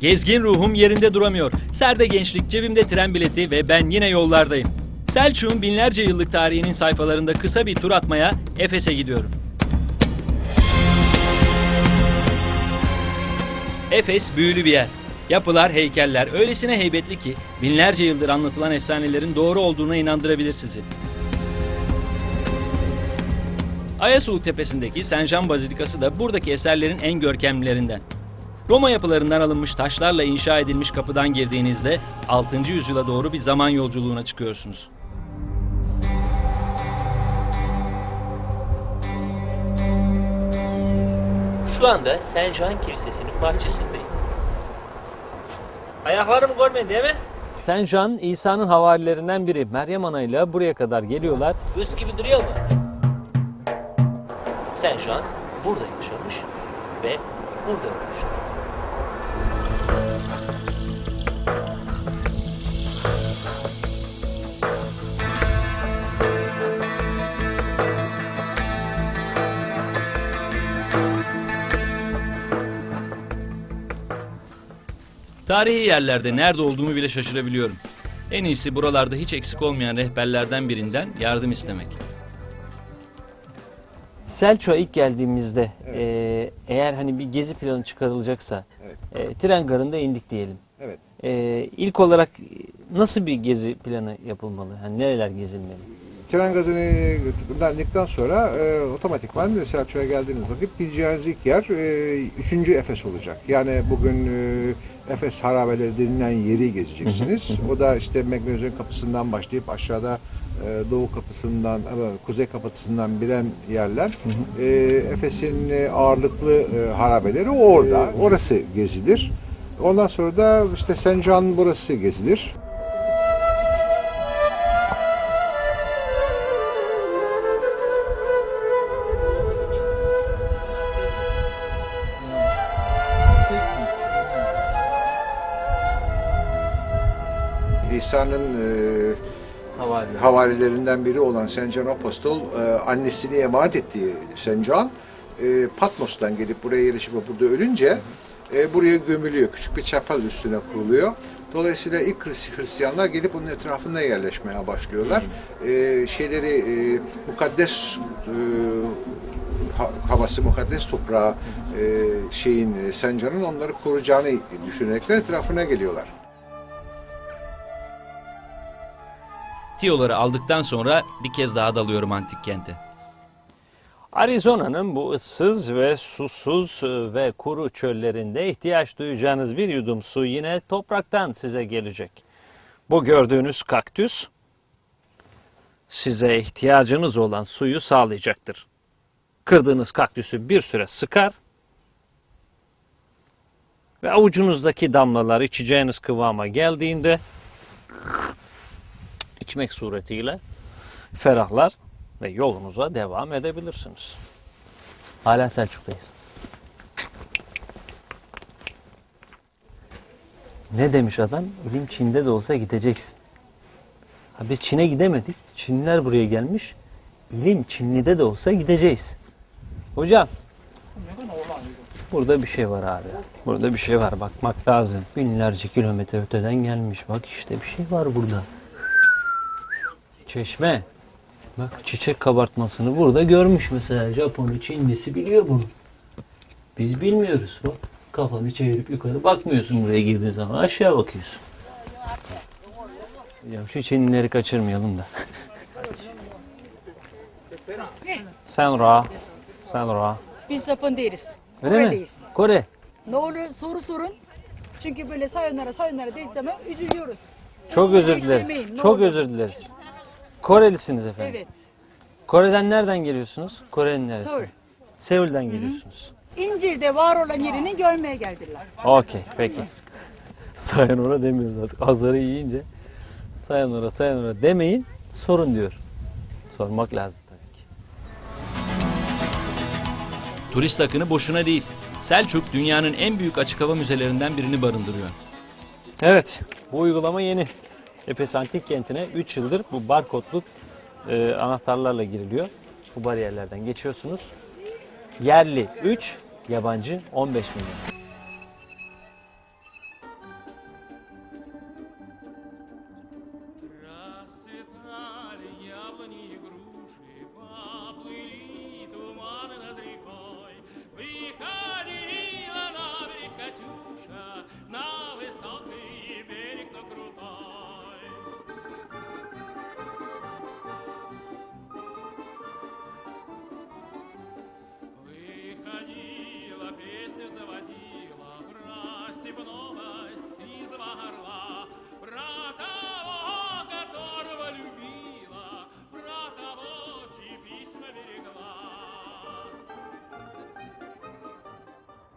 Gezgin ruhum yerinde duramıyor. Serde gençlik, cebimde tren bileti ve ben yine yollardayım. Selçuk'un binlerce yıllık tarihinin sayfalarında kısa bir tur atmaya Efes'e gidiyorum. Efes büyülü bir yer. Yapılar, heykeller öylesine heybetli ki binlerce yıldır anlatılan efsanelerin doğru olduğuna inandırabilir sizi. Ayasuluk Tepesi'ndeki Saint Jean Bazilikası da buradaki eserlerin en görkemlilerinden. Roma yapılarından alınmış taşlarla inşa edilmiş kapıdan girdiğinizde 6. yüzyıla doğru bir zaman yolculuğuna çıkıyorsunuz. Şu anda Saint Jean Kilisesi'nin bahçesindeyim. Ayaklarımı görmedin değil mi? Saint Jean, İsa'nın havarilerinden biri. Meryem Ana ile buraya kadar geliyorlar. Üst gibi duruyor mu? Saint Jean burada yaşamış ve burada ölmüştür. Tarihi yerlerde nerede olduğumu bile şaşırabiliyorum. En iyisi buralarda hiç eksik olmayan rehberlerden birinden yardım istemek. Selçuk'a ilk geldiğimizde e, eğer hani bir gezi planı çıkarılacaksa e, tren garında indik diyelim. Evet. E, ilk olarak nasıl bir gezi planı yapılmalı? Hani nereler gezilmeli? Tren gazını indikten sonra e, otomatikman Selçuk'a geldiğiniz vakit gideceğiniz ilk yer e, 3. Efes olacak. Yani bugün e, Efes harabeleri denilen yeri gezeceksiniz. O da işte Megnezyon kapısından başlayıp aşağıda e, doğu kapısından, e, kuzey kapısından biren yerler. E, Efes'in e, ağırlıklı e, harabeleri orada. Orası gezilir. Ondan sonra da işte John burası gezilir. İsa'nın e, Havali. havarilerinden biri olan Saint John Apostol e, annesini emanet ettiği Saint John e, Patmos'tan gelip buraya yerleşip burada ölünce e, buraya gömülüyor. Küçük bir çapal üstüne kuruluyor. Dolayısıyla ilk Hris- Hristiyanlar gelip onun etrafında yerleşmeye başlıyorlar. E, şeyleri e, mukaddes e, ha- havası mukaddes toprağı e, şeyin e, John'un onları koruyacağını düşünerekler etrafına geliyorlar. Tiyoları aldıktan sonra bir kez daha dalıyorum antik kente. Arizona'nın bu ıssız ve susuz ve kuru çöllerinde ihtiyaç duyacağınız bir yudum su yine topraktan size gelecek. Bu gördüğünüz kaktüs size ihtiyacınız olan suyu sağlayacaktır. Kırdığınız kaktüsü bir süre sıkar ve avucunuzdaki damlalar içeceğiniz kıvama geldiğinde içmek suretiyle ferahlar ve yolunuza devam edebilirsiniz. Hala Selçuk'tayız. Ne demiş adam? İlim Çin'de de olsa gideceksin. Ha biz Çin'e gidemedik. Çinliler buraya gelmiş. İlim Çinli'de de olsa gideceğiz. Hocam. Burada bir şey var abi. Burada bir şey var. Bakmak lazım. Binlerce kilometre öteden gelmiş. Bak işte bir şey var burada. Çeşme. Bak çiçek kabartmasını burada görmüş mesela. Japon'u, Çinlisi biliyor bunu. Biz bilmiyoruz. Bak kafanı çevirip yukarı bakmıyorsun buraya girdiğin zaman. Aşağı bakıyorsun. Ya şu Çinlileri kaçırmayalım da. Senra. Senra. Biz Japon değiliz. Öyle mi? Kore'deyiz. Kore. Ne olur soru sorun. Çünkü böyle sayonara sayonara dediği zaman üzülüyoruz. Çok özür dileriz. Çok özür dileriz. Korelisiniz efendim. Evet. Kore'den nereden geliyorsunuz? Kore'nin neresi? Seul. Seul'den geliyorsunuz. İncir'de var olan yerini görmeye geldiler. Okey, peki. Sayonara demiyoruz artık. Azarı yiyince sayonara sayonara demeyin, sorun diyor. Sormak lazım tabii ki. Turist akını boşuna değil. Selçuk dünyanın en büyük açık hava müzelerinden birini barındırıyor. Evet, bu uygulama yeni. Efes Antik Kenti'ne 3 yıldır bu barkodluk e, anahtarlarla giriliyor. Bu bariyerlerden geçiyorsunuz. Yerli 3, yabancı 15 milyon.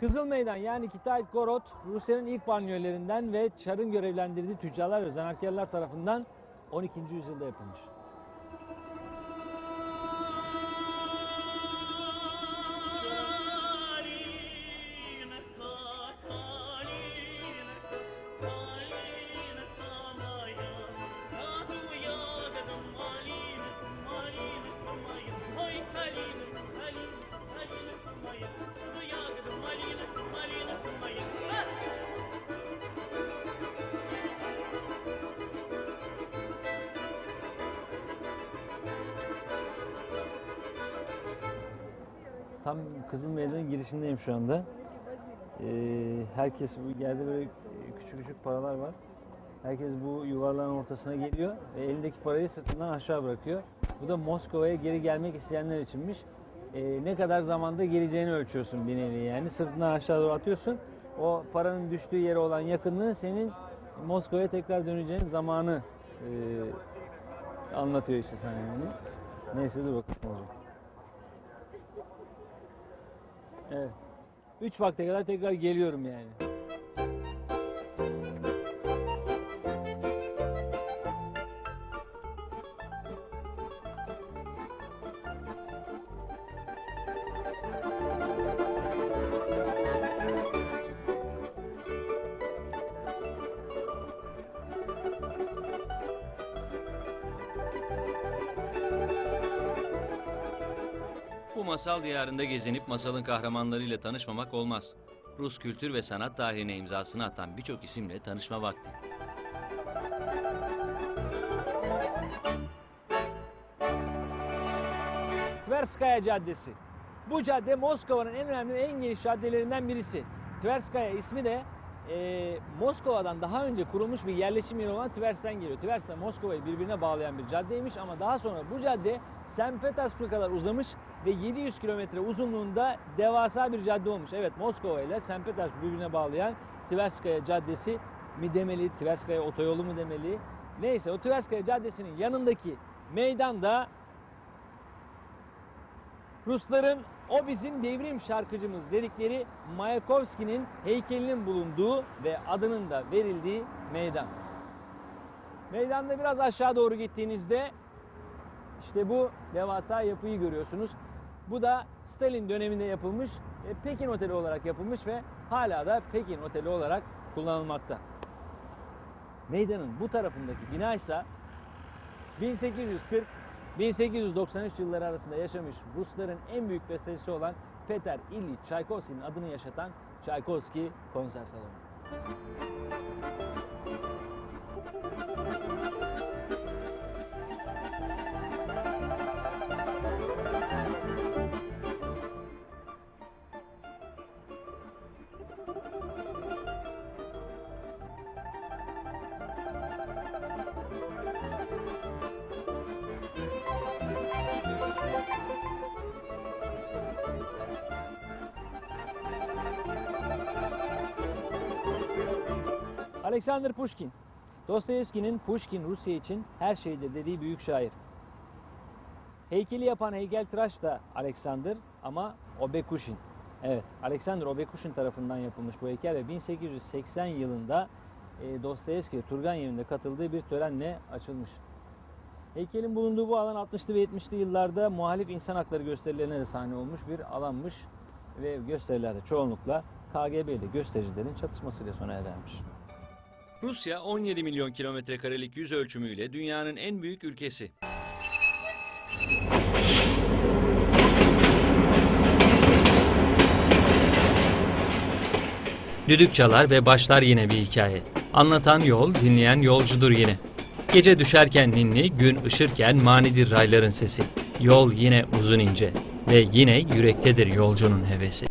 Kızıl Meydan yani Kitayt Gorod Rusya'nın ilk banyolerinden ve Çar'ın görevlendirdiği tüccarlar ve zanaatkarlar tarafından 12. yüzyılda yapılmış. Tam Kızıl Meydan'ın girişindeyim şu anda. Ee, herkes bu yerde böyle küçük küçük paralar var. Herkes bu yuvarlağın ortasına geliyor ve elindeki parayı sırtından aşağı bırakıyor. Bu da Moskova'ya geri gelmek isteyenler içinmiş. Ee, ne kadar zamanda geleceğini ölçüyorsun bir nevi yani. Sırtından aşağı doğru atıyorsun. O paranın düştüğü yere olan yakınlığı senin Moskova'ya tekrar döneceğin zamanı e, anlatıyor işte sana yani. Neyse dur bakalım olacak. Evet. Üç vakte kadar tekrar geliyorum yani. Masal diyarında gezinip masalın kahramanlarıyla tanışmamak olmaz. Rus kültür ve sanat tarihine imzasını atan birçok isimle tanışma vakti. Tverskaya Caddesi. Bu cadde Moskova'nın en önemli en geniş caddelerinden birisi. Tverskaya ismi de eee, Moskova'dan daha önce kurulmuş bir yerleşim yeri olan Tvers'ten geliyor. Tvers Moskova'yı birbirine bağlayan bir caddeymiş ama daha sonra bu cadde St. Petersburg'a kadar uzamış ve 700 kilometre uzunluğunda devasa bir cadde olmuş. Evet Moskova ile St. Petersburg birbirine bağlayan Tverskaya Caddesi mi demeli, Tverskaya otoyolu mu demeli? Neyse o Tverskaya Caddesi'nin yanındaki meydanda Rusların o bizim devrim şarkıcımız dedikleri Mayakovski'nin heykelinin bulunduğu ve adının da verildiği meydan. Meydanda biraz aşağı doğru gittiğinizde işte bu devasa yapıyı görüyorsunuz. Bu da Stalin döneminde yapılmış, e, Pekin Oteli olarak yapılmış ve hala da Pekin Oteli olarak kullanılmakta. Meydanın bu tarafındaki bina ise 1840-1893 yılları arasında yaşamış Rusların en büyük bestecisi olan Peter İlyich Çaykovski'nin adını yaşatan Çaykovski Konser Salonu. Alexander Pushkin. Dostoyevski'nin Pushkin Rusya için her şeydir dediği büyük şair. Heykeli yapan heykeltıraş da Alexander ama Obekushin. Evet, Alexander Obekushin tarafından yapılmış bu heykel ve 1880 yılında e, Dostoyevski Turgenev'in katıldığı bir törenle açılmış. Heykelin bulunduğu bu alan 60'lı ve 70'li yıllarda muhalif insan hakları gösterilerine de sahne olmuş bir alanmış ve gösterilerde çoğunlukla KGB ile göstericilerin çatışmasıyla sona erermiş. Rusya 17 milyon kilometre karelik yüz ölçümüyle dünyanın en büyük ülkesi. Düdük çalar ve başlar yine bir hikaye. Anlatan yol, dinleyen yolcudur yine. Gece düşerken ninni, gün ışırken manidir rayların sesi. Yol yine uzun ince ve yine yürektedir yolcunun hevesi.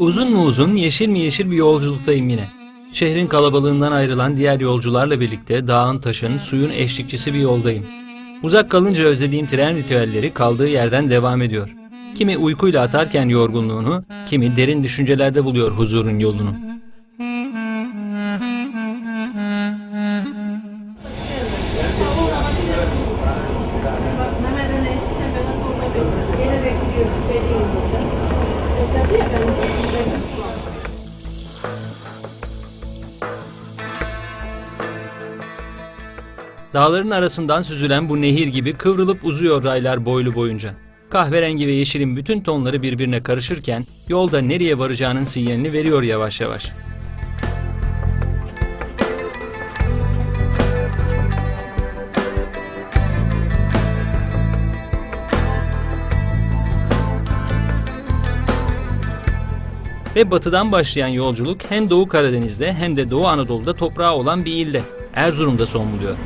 Uzun mu uzun, yeşil mi yeşil bir yolculuktayım yine. Şehrin kalabalığından ayrılan diğer yolcularla birlikte dağın, taşın, suyun eşlikçisi bir yoldayım. Uzak kalınca özlediğim tren ritüelleri kaldığı yerden devam ediyor. Kimi uykuyla atarken yorgunluğunu, kimi derin düşüncelerde buluyor huzurun yolunu. Dağların arasından süzülen bu nehir gibi kıvrılıp uzuyor raylar boylu boyunca. Kahverengi ve yeşilin bütün tonları birbirine karışırken yolda nereye varacağının sinyalini veriyor yavaş yavaş. Ve batıdan başlayan yolculuk hem Doğu Karadeniz'de hem de Doğu Anadolu'da toprağı olan bir ilde, Erzurum'da son buluyor.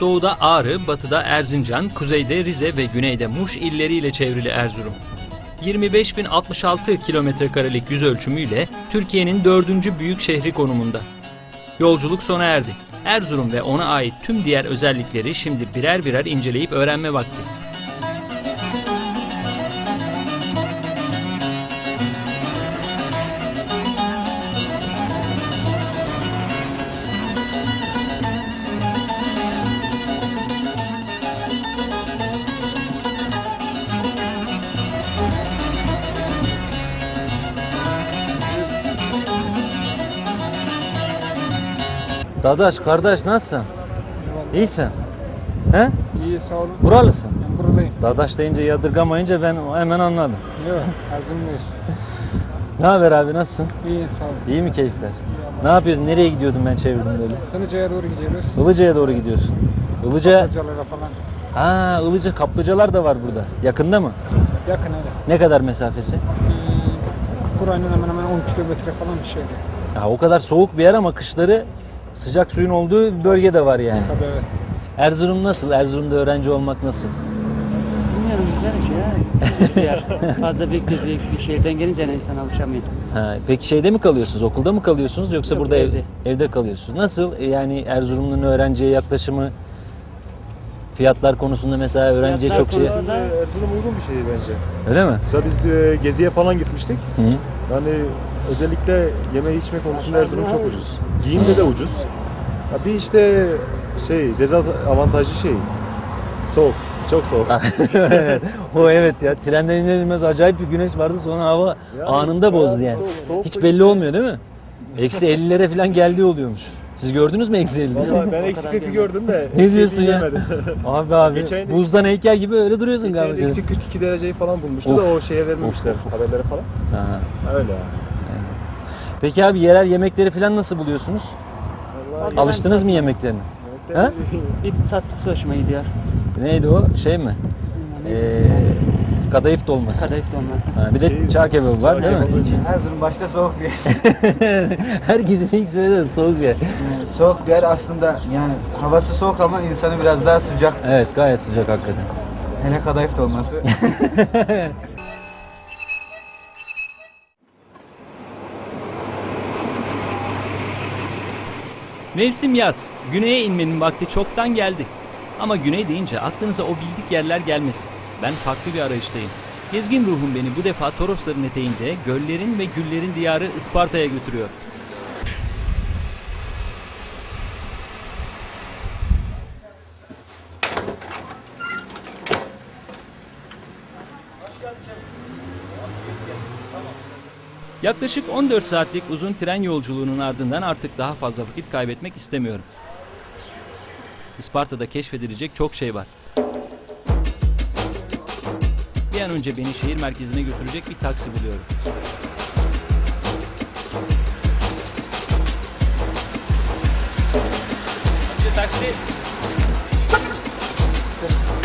Doğuda Ağrı, batıda Erzincan, kuzeyde Rize ve güneyde Muş illeriyle çevrili Erzurum. 25.066 kilometre karelik yüz ölçümüyle Türkiye'nin dördüncü büyük şehri konumunda. Yolculuk sona erdi. Erzurum ve ona ait tüm diğer özellikleri şimdi birer birer inceleyip öğrenme vakti. Dadaş kardeş nasılsın? İyisin. He? İyi sağ olun. Buralısın. Ben buradayım. Dadaş deyince yadırgamayınca ben hemen anladım. Yok, azimliyiz. Ne haber abi nasılsın? İyi sağ olun. İyi mi keyifler? Ne yapıyordun? Nereye gidiyordun ben çevirdim böyle? Kılıca'ya doğru gidiyoruz. Ilıca'ya doğru gidiyorsun. Ilıca, Hocalara falan. ha Ilıca kaplıcalar da var burada. Yakında mı? Yakın evet. Ne kadar mesafesi? Ee, buranın hemen hemen 10 kilometre falan bir şeydi. Ha, o kadar soğuk bir yer ama kışları sıcak suyun olduğu bir bölge de var yani. Tabii evet. Erzurum nasıl? Erzurum'da öğrenci olmak nasıl? Bilmiyorum güzel bir şey ya. Küçük bir yer. Fazla büyük de büyük bir şehirden gelince insan alışamıyor. Ha, peki şeyde mi kalıyorsunuz? Okulda mı kalıyorsunuz yoksa Yok, burada ev- evde. evde kalıyorsunuz? Nasıl? E, Yani Erzurumlu'nun öğrenciye yaklaşımı fiyatlar konusunda mesela öğrenciye Fiyatlar çok şey konusunda- Erzurum uygun bir şehir bence. öyle mi? Mesela biz e, geziye falan gitmiştik. Hı. Yani özellikle yeme içme konusunda Erzurum çok ucuz. Giyimde de ucuz. Ya bir işte şey dezavantajlı şey soğuk. Çok soğuk. o evet ya trenden iner inmez acayip bir güneş vardı sonra hava Yani anında bozdu yani. soğuk- soğuk Hiç da belli işte- olmuyor değil mi? Eksi 50'lere falan geldiği oluyormuş. Siz gördünüz mü eksi 50'leri? Vallahi ben eksi 40'ı gördüm de. Ne diyorsun 50'yi ya? Abi abi Geçen- buzdan heykel gibi öyle duruyorsun galiba. eksi 42 dereceyi falan bulmuştu Of. da o şeye vermemişler Of, of, of. haberlere falan. Ha. Öyle yani. Peki abi yerel yemekleri falan nasıl buluyorsunuz? Vallahi Alıştınız mı yemeklerine? Ha? Bir tatlısı hoşuma gidiyor. Neydi o? Şey mi? Ee, kadayıf dolması. Kadayıf dolması. Ha, bir de Şey- çağ kebabı var değil mi? Erzurum başta soğuk bir yer. Herkesin ilk söylediği soğuk yer. soğuk bir yer aslında yani havası soğuk ama insanı biraz daha sıcak. Evet gayet sıcak hakikaten. Hele kadayıf dolması. Mevsim yaz. Güneye inmenin vakti çoktan geldi. Ama güney deyince aklınıza o bildik yerler gelmesin. Ben farklı bir arayıştayım. Gezgin ruhum beni bu defa Torosların eteğinde göllerin ve güllerin diyarı Isparta'ya götürüyor. Yaklaşık 14 saatlik uzun tren yolculuğunun ardından artık daha fazla vakit kaybetmek istemiyorum. Isparta'da keşfedilecek çok şey var. Bir an önce beni şehir merkezine götürecek bir taksi buluyorum. Taksi, taksi.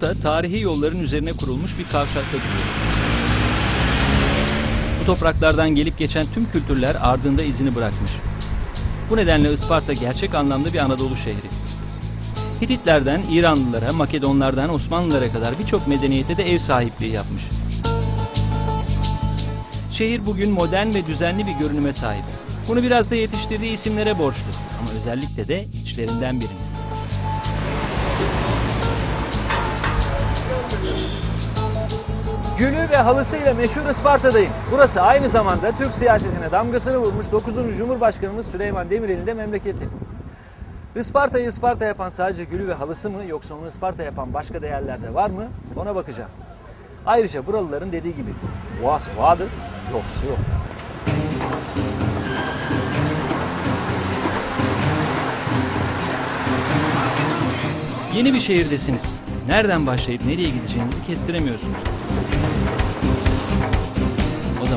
Isparta tarihi yolların üzerine kurulmuş bir kavşakta duruyor. Bu topraklardan gelip geçen tüm kültürler ardında izini bırakmış. Bu nedenle Isparta gerçek anlamda bir Anadolu şehri. Hititlerden İranlılara, Makedonlardan Osmanlılara kadar birçok medeniyete de ev sahipliği yapmış. Şehir bugün modern ve düzenli bir görünüme sahip. Bunu biraz da yetiştirdiği isimlere borçlu ama özellikle de içlerinden birine. Gülü ve halısıyla meşhur Isparta'dayım. Burası aynı zamanda Türk siyasetine damgasını vurmuş 9. Cumhurbaşkanımız Süleyman Demirel'in de memleketi. Isparta'yı Isparta yapan sadece gülü ve halısı mı yoksa onu Isparta yapan başka değerler de var mı? Ona bakacağım. Ayrıca buralıların dediği gibi Boğaz vardır, yoksa yok. Yeni bir şehirdesiniz. Nereden başlayıp nereye gideceğinizi kestiremiyorsunuz.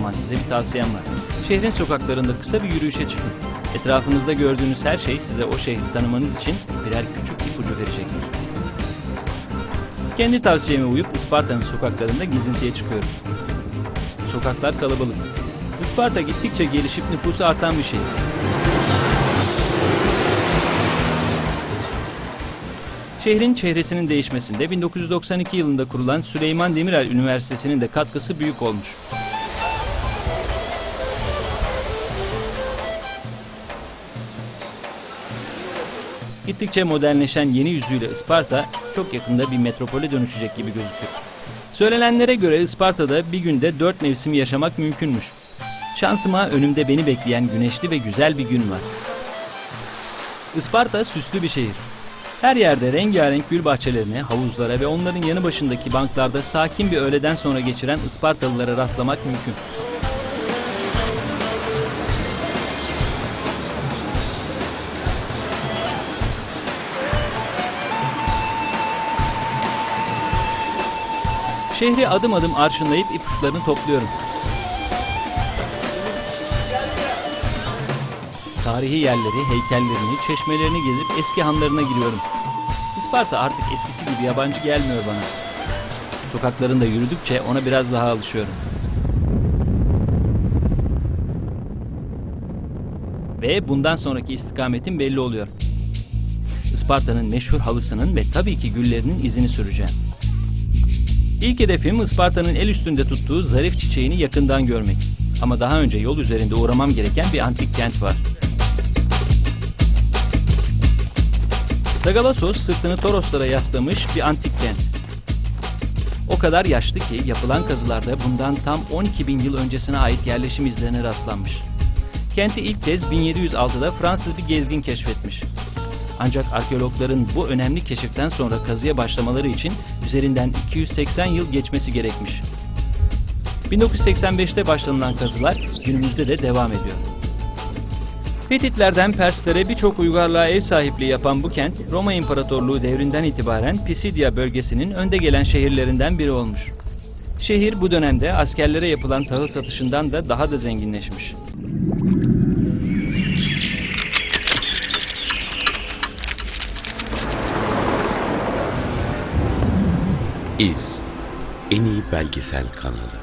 Zaman size bir tavsiyem var. Şehrin sokaklarında kısa bir yürüyüşe çıkın. Etrafınızda gördüğünüz her şey size o şehri tanımanız için birer küçük ipucu verecektir. Kendi tavsiyeme uyup Isparta'nın sokaklarında gezintiye çıkıyorum. Sokaklar kalabalık. Isparta gittikçe gelişip nüfusu artan bir şehir. Şehrin çehresinin değişmesinde 1992 yılında kurulan Süleyman Demirel Üniversitesi'nin de katkısı büyük olmuş. Gittikçe modernleşen yeni yüzüyle Isparta çok yakında bir metropole dönüşecek gibi gözüküyor. Söylenenlere göre Isparta'da bir günde dört mevsim yaşamak mümkünmüş. Şansıma önümde beni bekleyen güneşli ve güzel bir gün var. Isparta süslü bir şehir. Her yerde rengarenk gül bahçelerine, havuzlara ve onların yanı başındaki banklarda sakin bir öğleden sonra geçiren Ispartalılara rastlamak mümkün. Şehri adım adım arşınlayıp ipuçlarını topluyorum. Tarihi yerleri, heykellerini, çeşmelerini gezip eski hanlarına giriyorum. Isparta artık eskisi gibi yabancı gelmiyor bana. Sokaklarında yürüdükçe ona biraz daha alışıyorum. Ve bundan sonraki istikametim belli oluyor. Isparta'nın meşhur halısının ve tabii ki güllerinin izini süreceğim. İlk hedefim Isparta'nın el üstünde tuttuğu zarif çiçeğini yakından görmek. Ama daha önce yol üzerinde uğramam gereken bir antik kent var. Sagalassos sırtını Toroslara yaslamış bir antik kent. O kadar yaşlı ki yapılan kazılarda bundan tam 12 bin yıl öncesine ait yerleşim izlerine rastlanmış. Kenti ilk kez 1706'da Fransız bir gezgin keşfetmiş. Ancak arkeologların bu önemli keşiften sonra kazıya başlamaları için üzerinden 280 yıl geçmesi gerekmiş. 1985'te başlanılan kazılar günümüzde de devam ediyor. Hititlerden Perslere birçok uygarlığa ev sahipliği yapan bu kent, Roma İmparatorluğu devrinden itibaren Pisidia bölgesinin önde gelen şehirlerinden biri olmuş. Şehir bu dönemde askerlere yapılan tahıl satışından da daha da zenginleşmiş. İz en iyi belgesel kanalı.